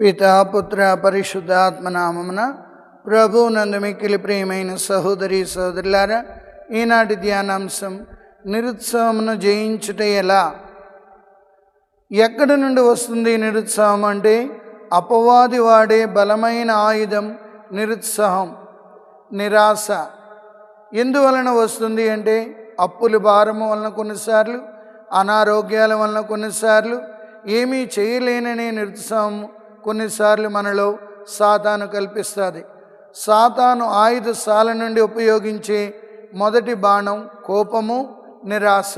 పితా పుత్ర పరిశుద్ధాత్మ ప్రభు నందు మిక్కిలి ప్రియమైన సహోదరి సహోదరులారా ఈనాటి ధ్యానాంశం నిరుత్సాహమును జయించుట ఎలా? ఎక్కడి నుండి వస్తుంది నిరుత్సాహం అంటే అపవాది వాడే బలమైన ఆయుధం నిరుత్సాహం నిరాశ. ఎందువలన వస్తుంది అంటే అప్పుల భారము వలన కొన్నిసార్లు అనారోగ్యాల వలన కొన్నిసార్లు ఏమీ చేయలేననే నిరుత్సాహం కొన్నిసార్లు మనలో సాతాను కల్పిస్తుంది. సాతాను ఆయుధశాల నుండి ఉపయోగించే మొదటి బాణం కోపము నిరాశ.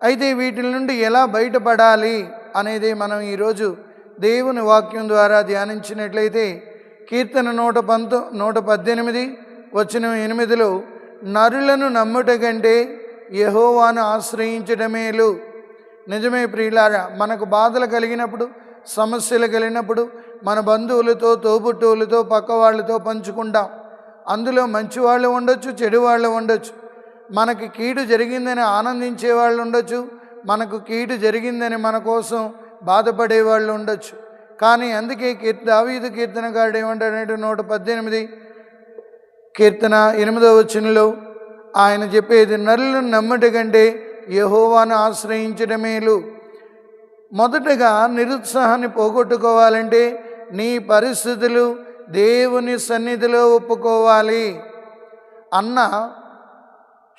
అయితే వీటి నుండి ఎలా బయటపడాలి అనేది మనం ఈరోజు దేవుని వాక్యం ద్వారా ధ్యానించినట్లయితే కీర్తన నూట పంతొ నూట పద్దెనిమిది వచ్చిన ఎనిమిదిలో నరులను నమ్ముట కంటే యహోవాను ఆశ్రయించడమేలు నిజమే ప్రియులారా మనకు బాధలు కలిగినప్పుడు సమస్యలు కలిగినప్పుడు మన బంధువులతో తోబుట్టువులతో పక్క వాళ్ళతో పంచుకుంటాం. అందులో మంచి వాళ్ళు ఉండొచ్చు చెడు వాళ్ళు ఉండొచ్చు. మనకి కీడు జరిగిందని ఆనందించే వాళ్ళు ఉండొచ్చు మనకు కీడు జరిగిందని మన కోసం బాధపడే వాళ్ళు ఉండొచ్చు. కానీ అందుకే కీర్తి దావీదు కీర్తనగాడు ఏమంటాడంటే నూట పద్దెనిమిది కీర్తన ఎనిమిదవ వచనంలో ఆయన చెప్పేది నరులను నమ్మటి కంటే యహోవాను ఆశ్రయించడమేలు మొదటగా నిరుత్సాహాన్ని పోగొట్టుకోవాలంటే నీ పరిస్థితులు దేవుని సన్నిధిలో ఒప్పుకోవాలి. అన్న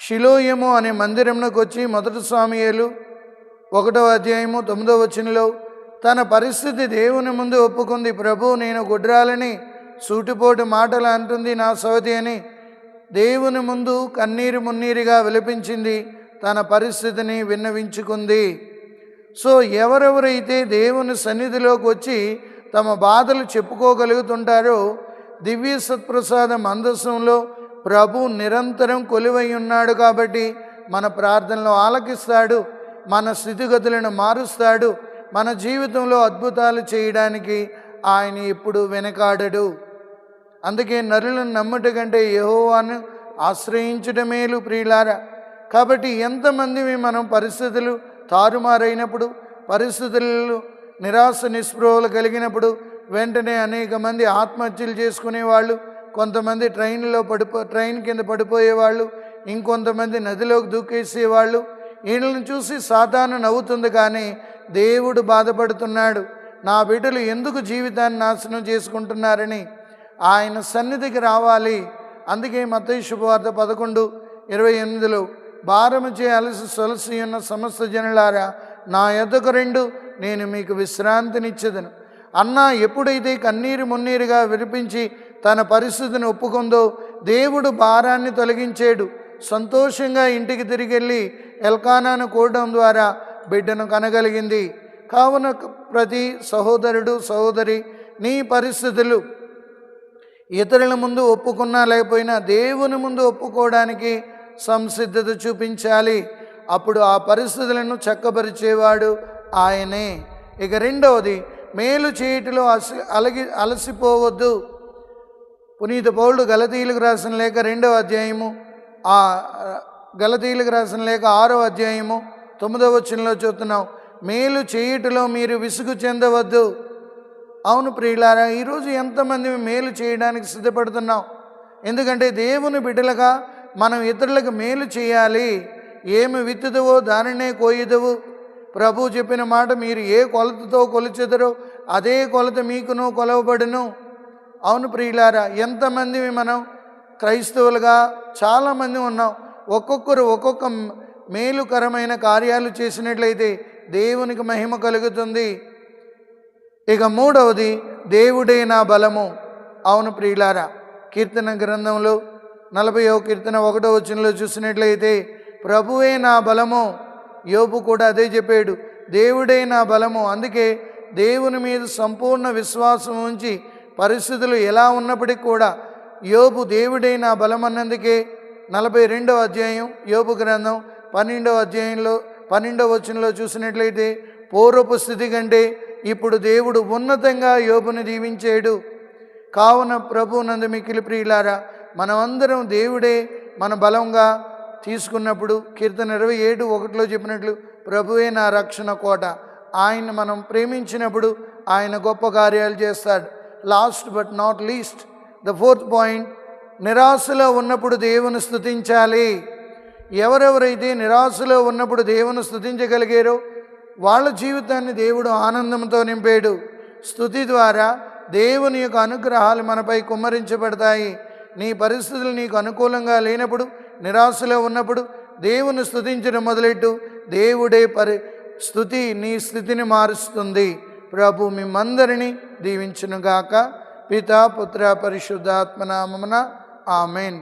శిలోయము అనే మందిరంలోకి వచ్చి మొదటి స్వామియేలు ఒకటవ అధ్యాయము తొమ్మిదవ వచనంలో తన పరిస్థితి దేవుని ముందు ఒప్పుకుంది. ప్రభు నేను గుడ్రాలని సూటిపోటు మాటలు అంటుంది నా సవతి అని దేవుని ముందు కన్నీరు మున్నీరుగా విలపించింది. తన పరిస్థితిని విన్నవించుకుంది. సో ఎవరెవరైతే దేవుని సన్నిధిలోకి వచ్చి తమ బాధలు చెప్పుకోగలుగుతుంటారో దివ్య సత్ప్రసాదం మందస్సంలో ప్రభు నిరంతరం కొలువై ఉన్నాడు కాబట్టి మన ప్రార్థనలు ఆలకిస్తాడు మన స్థితిగతులను మారుస్తాడు మన జీవితంలో అద్భుతాలు చేయడానికి ఆయన ఎప్పుడు వెనకాడడు. అందుకే నరులను నమ్ముట కంటే యహోవాను ఆశ్రయించడమేలు ప్రియులారా. కాబట్టి ఎంతమంది మనం పరిస్థితులు తారుమారైనప్పుడు పరిస్థితులలో నిరాశ నిస్పృహలు కలిగినప్పుడు వెంటనే అనేక మంది ఆత్మహత్యలు చేసుకునేవాళ్ళు కొంతమంది ట్రైన్లో పడిపో ట్రైన్ కింద పడిపోయేవాళ్ళు ఇంకొంతమంది నదిలోకి దూకేసేవాళ్ళు. వీళ్ళని చూసి సాధారణ నవ్వుతుంది కానీ దేవుడు బాధపడుతున్నాడు. నా బిడ్డలు ఎందుకు జీవితాన్ని నాశనం చేసుకుంటున్నారని ఆయన సన్నిధికి రావాలి. అందుకే మత శుభవార్త పదకొండు ఇరవై ఎనిమిదిలో భారము చేయాల్సి అలసి సొలసి ఉన్న సమస్త జనులారా నా ఎద్దకు రెండు నేను మీకు విశ్రాంతినిచ్చేదను. అన్న ఎప్పుడైతే కన్నీరు మున్నీరుగా విరిపించి తన పరిస్థితిని ఒప్పుకుందో దేవుడు భారాన్ని తొలగించాడు. సంతోషంగా ఇంటికి తిరిగి వెళ్ళి ఎల్కానాను కూడడం ద్వారా బిడ్డను కనగలిగింది. కావున ప్రతి సహోదరుడు సహోదరి నీ పరిస్థితులు ఇతరుల ముందు ఒప్పుకున్నా లేకపోయినా దేవుని ముందు ఒప్పుకోవడానికి సంసిద్ధత చూపించాలి. అప్పుడు ఆ పరిస్థితులను చక్కబరిచేవాడు ఆయనే. ఇక రెండవది మేలు చేయటిలో అసి అలగి అలసిపోవద్దు. పునీత పౌరుడు గలతీయులకు రాసిన లేక రెండవ అధ్యాయము ఆ గలతీయులకు రాసిన లేక ఆరో అధ్యాయము తొమ్మిదవ వచనంలో చూస్తున్నాం. మేలు చేయుటలో మీరు విసుగు చెందవద్దు. అవును ప్రియులారా ఈరోజు ఎంతమంది మేలు చేయడానికి సిద్ధపడుతున్నాం? ఎందుకంటే దేవుని బిడ్డలుగా మనం ఇతరులకు మేలు చేయాలి. ఏమి విత్తుదవో దానినే కోయుదువు. ప్రభు చెప్పిన మాట మీరు ఏ కొలతతో కొలిచెదరో అదే కొలత మీకును కొలవబడును. అవును ప్రియులారా ఎంతమంది మనం క్రైస్తవులుగా చాలామంది ఉన్నాం. ఒక్కొక్కరు ఒక్కొక్క మేలుకరమైన కార్యాలు చేసినట్లయితే దేవునికి మహిమ కలుగుతుంది. ఇక మూడవది దేవుడే నా బలము. అవును ప్రియులారా కీర్తన గ్రంథంలో నలభై కీర్తన ఒకటో వచనంలో చూసినట్లయితే ప్రభువే నా బలము. యోపు కూడా అదే చెప్పాడు దేవుడే నా బలము. అందుకే దేవుని మీద సంపూర్ణ విశ్వాసం ఉంచి పరిస్థితులు ఎలా ఉన్నప్పటికీ కూడా యోబు దేవుడే నా బలం అన్నందుకే నలభై రెండవ అధ్యాయం యోబు గ్రంథం పన్నెండవ అధ్యాయంలో పన్నెండవ వచనంలో చూసినట్లయితే పూర్వపు స్థితి కంటే ఇప్పుడు దేవుడు ఉన్నతంగా యోబుని దీవించాడు. కావున ప్రభు నందు మిక్కిలి ప్రియులారా మనమందరం దేవుడే మన బలంగా తీసుకున్నప్పుడు కీర్తన ఇరవై ఏడు ఒకటిలో చెప్పినట్లు ప్రభువే నా రక్షణ కోట. ఆయన మనం ప్రేమించినప్పుడు ఆయన గొప్ప కార్యాలు చేస్తాడు. Last but not least the fourth point నిరాశలో ఉన్నప్పుడు దేవుని స్థుతించాలి ఎవరెవరైతే నిరాశలో ఉన్నప్పుడు దేవుని స్థుతించగలిగారో వాళ్ళ జీవితాన్ని దేవుడు ఆనందంతో నింపాడు. స్థుతి ద్వారా దేవుని యొక్క అనుగ్రహాలు మనపై కుమ్మరించబడతాయి. నీ పరిస్థితులు నీకు అనుకూలంగా లేనప్పుడు నిరాశలో ఉన్నప్పుడు దేవుని స్థుతించడం మొదలెట్టు. దేవుడే పరి స్థుతి నీ స్థితిని మారుస్తుంది. ప్రభు మిమ్మందరినీ దీవించునుగాక. పితా పుత్ర పరిశుద్ధాత్మనామమున ఆమెన్.